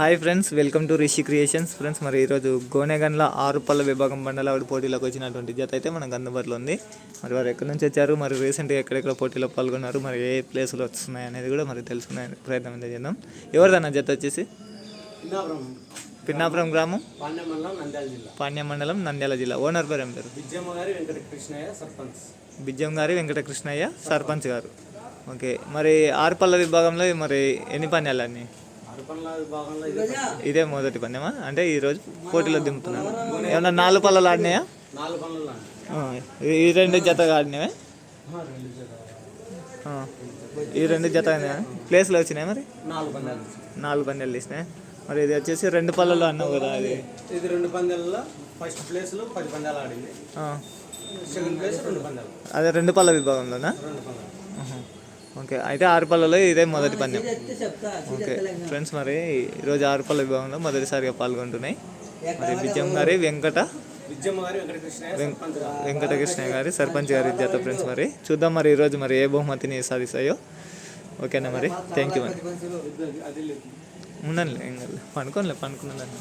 Hi friends welcome to Rishi Creations. Friends మరి ఈరోజు గోనెగన్ల ఆరు పళ్ళ విభాగం బండలవాడి పోటీలోకి వచ్చినటువంటి జత అయితే మనకు అందుబాటులో ఉంది. మరి వారు ఎక్కడి నుంచి వచ్చారు? మరి రీసెంట్గా ఎక్కడెక్కడ పోటీలో పాల్గొన్నారు? మరి ఏ ప్లేస్లో వస్తున్నాయి అనేది కూడా మరి తెలుసుకునే ప్రయత్నం అయితే చేద్దాం. ఎవరిదన్న జత వచ్చేసి? పిన్నాపురం. గ్రామం? పాండ్య మండలం నంద్యాల జిల్లా. పాణ్య మండలం నంద్యాల జిల్లా. ఓనర్ పేరు ఏం పేరు? బిజ్జం గారి వెంకటకృష్ణయ్య సర్పంచ్. గారు ఓకే. మరి ఆరు పళ్ళ విభాగంలో మరి ఎన్ని విభాగంలో ఇది మొదటి పందెమా? అంటే ఈరోజు పోటీలో దింపుతున్నాను ఏమన్నా నాలుగు పళ్ళలు ఆడినాయా? ఈ రెండు జతగా ఆడినవే? ఈ రెండు జత ప్లేస్లో వచ్చినాయి మరి? నాలుగు పందాలు నాలుగు పందాలు తీసినాయి? మరి ఇది వచ్చేసి రెండు పళ్ళలు అన్నావు కదా అది. ఇది రెండు పందాలలో ఫస్ట్ ప్లేస్లో పది పందాలు ఆడింది. ఆ, సెకండ్ ప్లేస్ రెండు పందాలు. అదే రెండు పళ్ళ విభాగంలోనా. ఓకే అయితే ఆరు పళ్ళలో ఇదే మొదటి పందెం. ఓకే ఫ్రెండ్స్ మరి ఈరోజు ఆరు పళ్ళ విభాగంలో మొదటిసారిగా పాల్గొంటున్నాయి. మరి విజయం గారి వెంకట. వెంకటకృష్ణ గారి సర్పంచ్ గారి. జత ఫ్రెండ్స్ మరి చూద్దాం మరి ఈరోజు మరి ఏ బహుమతిని సాధిస్తాయో. ఓకేనా మరి? థ్యాంక్ యూ మరి. ఉండండి పండుకోనిలే పండుకున్నదాన్ని